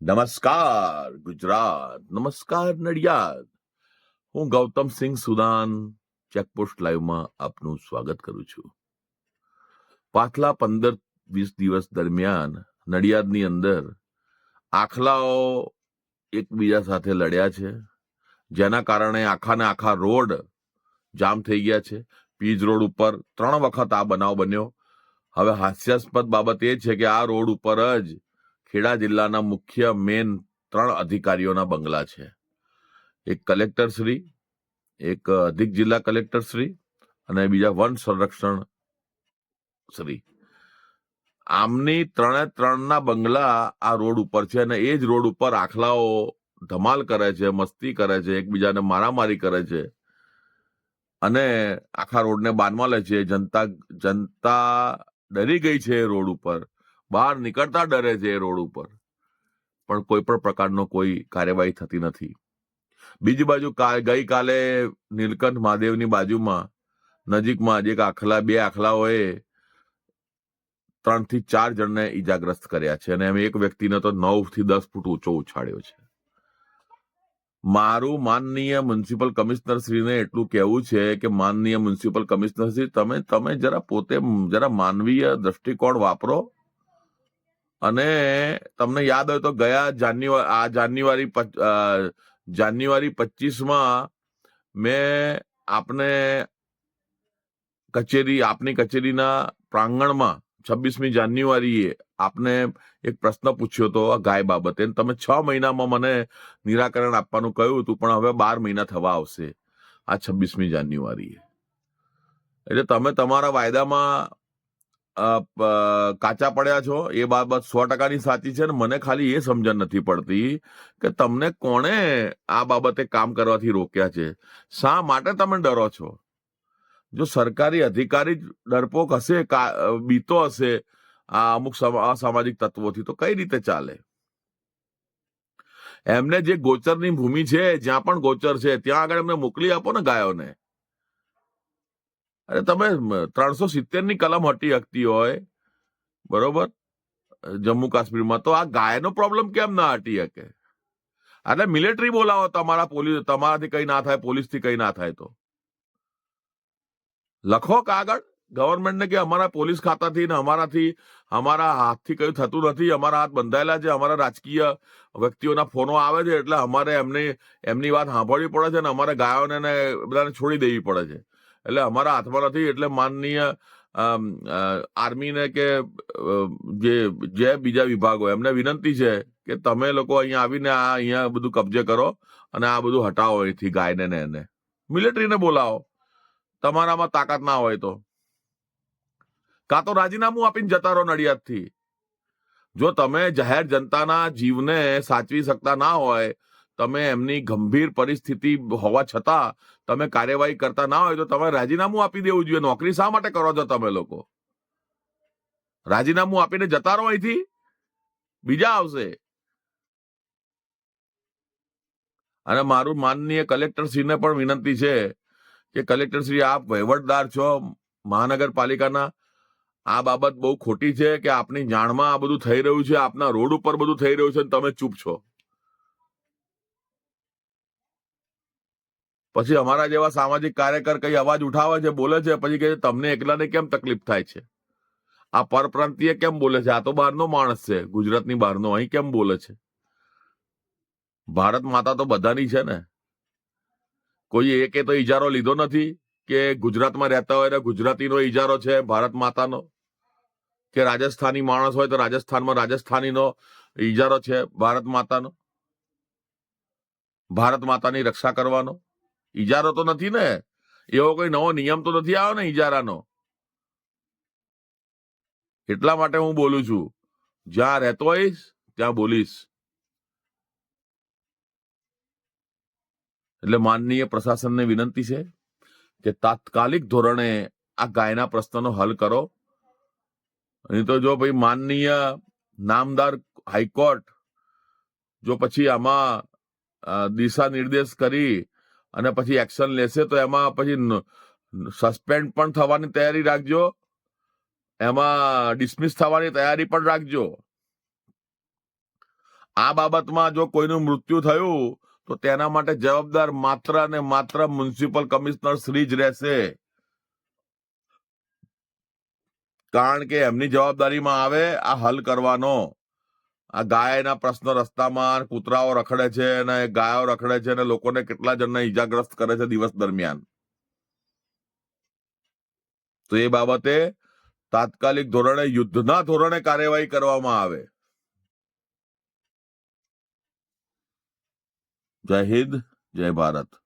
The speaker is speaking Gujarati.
નમસ્કાર, ગુજરાત. નમસ્કાર, નડિયાદ. હું ગૌતમ સિંહ સુદાન, ચેકપોસ્ટ લાઈવમાં આપનું સ્વાગત કરું છું. પાછલા પંદર વીસ દિવસ દરમિયાન નડિયાદની અંદર આખલાઓ એકબીજા સાથે લડ્યા છે, જેના કારણે આખાને આખા રોડ જામ થઈ ગયા છે. પીજ રોડ ઉપર ત્રણ વખત આ બનાવ બન્યો. હવે હાસ્યાસ્પદ બાબત એ છે કે આ રોડ ઉપર જ ખેડા જિલ્લાના મુખ્ય મેન ત્રણ અધિકારીઓના બંગલા છે. એક કલેક્ટર શ્રી એક અધિક જિલ્લા કલેક્ટર શ્રી અને બીજા વન સંરક્ષણ શ્રી આમની ત્રણે ત્રણના બંગલા આ રોડ ઉપર છે અને એ જ રોડ ઉપર આખલાઓ ધમાલ કરે છે, મસ્તી કરે છે, એકબીજાને મારામારી કરે છે. અને આખા રોડને બાનમાં લે છે. જનતા જનતા ડરી ગઈ છે રોડ ઉપર. બહાર નીકળતા ડરે છે એ રોડ ઉપર. પણ કોઈ પણ પ્રકારનો કોઈ કાર્યવાહી થતી નથી. બીજી બાજુ ગઈકાલે નીલકંઠ મહાદેવની બાજુમાં નજીકમાં જ આખલા, બે આખલાઓએ ત્રણથી ચાર જણને ઈજાગ્રસ્ત કર્યા છે અને એમ એક વ્યક્તિને તો નવથી દસ ફૂટ ઊંચો ઉછાળ્યો છે. મારું માનનીય મ્યુનિસિપલ કમિશનર શ્રીને એટલું કહેવું છે કે માનનીય મ્યુનિસિપલ કમિશનર શ્રી તમે તમે જરા પોતે, જરા માનવીય દ્રષ્ટિકોણ વાપરો. અને તમને યાદ હોય તો ગયા જાન્યુઆરી આ જાન્યુઆરી જાન્યુઆરી પચીસમાં મેં આપને કચેરી, આપની કચેરીના પ્રાંગણમાં છવ્વીસમી જાન્યુઆરીએ આપને એક પ્રશ્ન પૂછ્યો હતો આ ગાય બાબતે. તમે છ મહિનામાં મને નિરાકરણ આપવાનું કહ્યું હતું, પણ હવે બાર મહિના થવા આવશે આ છવ્વીસમી જાન્યુઆરીએ. એટલે તમે તમારા વાયદામાં કાચા પડ્યા છો, એ બાબત સો ટકાની સાચી છે ને મને ખાલી એ સમજણ નથી પડતી કે તમને કોણે આ બાબતે કામ કરવાથી રોક્યા છે. શા માટે તમે ડરો છો? જો સરકારી અધિકારી ડરપોક હશે બીતો હશે, આ અમુક સમ- અસામાજિક તત્વોથી, તો કઈ રીતે ચાલે? એમને જે ગોચરની ભૂમિ છે, જ્યાં પણ ગોચર છે, ત્યાં આગળ એમને મોકલી આપો ને ગાયોને. અરે તમે ત્રણસો સિત્તેરની કલમ હટી શકતી હોય, બરોબર? જમ્મુ કાશ્મીરમાં. તો આ ગાયનો પ્રોબ્લેમ કેમ ના હટી શકે એટલે મિલિટરી બોલાવો તમારા પોલીસ તમારાથી કઈ ના થાય, પોલીસથી કઈ ના થાય તો. લખો કાગળ ગવર્મેન્ટને કે અમારા પોલીસ ખાતાથી ને અમારાથી, અમારા હાથથી કયું થતું નથી, અમારા હાથ બંધાયેલા છે, અમારા રાજકીય વ્યક્તિઓના ફોનો આવે છે, એટલે અમારે એમની એમની વાત સાંભળવી પડે છે ને અમારે ગાયોને બધાને છોડી દેવી પડે છે. એટલે અમારા હાથમાં નથી એટલે માનનીય આર્મીને કે જે જે બીજા વિભાગો, એમને વિનંતી છે કે તમે લોકો અહીંયા આવીને આ અહીંયા બધું કબજે કરો અને આ બધું હટાવો અહીંથી ગાયને ને એને. મિલિટરીને બોલાવો. તમારામાં તાકાત ના હોય તો. કાં તો રાજીનામું આપીને જતા રહો નડિયાદથી. જો તમે જાહેર જનતાના જીવને સાચવી શકતા ના હોય તમે એમની ગંભીર પરિસ્થિતિ હોવા છતાં તમે કાર્યવાહી કરતા ના હોય તો તમે રાજીનામું આપી દેવું જોઈએ. નોકરી શા માટે કરો છો તમે લોકો? રાજીનામું આપીને જતા રહો અહીંથી. બીજા આવશે. અને મારું માનનીય કલેક્ટરશ્રીને પણ વિનંતી છે કે કલેક્ટરશ્રી, આપ વહીવટદાર છો મહાનગરપાલિકાના. આ બાબત બહુ ખોટી છે કે આપની જાણમાં આ બધું થઈ રહ્યું છે, આપના રોડ ઉપર બધું થઈ રહ્યું છે તમે ચૂપ છો. પછી અમારા જેવા સામાજિક કાર્યકર કઈ અવાજ ઉઠાવે છે, બોલે છે, પછી કે તમને એકલાને કેમ તકલીફ થાય છે? આ પરપ્રાંતીય કેમ બોલે છે? આ તો બહારનો માણસ છે, ગુજરાતની બહારનો, અહીં કેમ બોલે છે? ભારત માતા તો બધાની છે ને. કોઈ એકે તો ઈજારો લીધો નથી કે ગુજરાતમાં રહેતા હોય ને ગુજરાતીનો ઈજારો છે, ભારત માતાનો? કે રાજસ્થાની માણસ હોય તો રાજસ્થાનમાં રાજસ્થાનીનો ઈજારો છે, ભારત માતાનો? ભારત માતાની રક્ષા કરવાનો? ઈજારો તો નથી ને? એવો કોઈ નવો નિયમ તો નથી આવ્યો ને ઇજારાનો એટલા માટે હું બોલું છું, જ્યાં રહેતો હોઈશ, ત્યાં બોલીશ. એટલે માનનીય પ્રશાસનને વિનંતી છે કે તાત્કાલિક ધોરણે આ ગાયના પ્રશ્નનો હલ કરો. નહીં તો જો ભાઈ માનનીય નામદાર હાઈકોર્ટ જો પછી આમાં દિશા નિર્દેશ કરી અને પછી એક્શન લેશે તો એમાં પછી સસ્પેન્ડ પણ થવાની તૈયારી રાખજો. એમાં ડિસમિસ થવાની તૈયારી પણ રાખજો. આ બાબતમાં જો કોઈનું મૃત્યુ થયું, તો તેના માટે જવાબદાર માત્ર અને માત્ર મ્યુનિસિપલ કમિશનર શ્રી જ રહેશે. કારણ કે એમની જવાબદારીમાં આવે આ હલ કરવાનો. આ ગાયના પ્રશ્ન રસ્તામાં કૂતરાઓ રખડે છે અને ગાયો રખડે છે અને લોકોને કેટલા જણને ઈજાગ્રસ્ત કરે છે દિવસ દરમિયાન. તો એ બાબતે તાત્કાલિક ધોરણે, યુદ્ધના ધોરણે કાર્યવાહી કરવામાં આવે. જય હિન્દ, જય ભારત.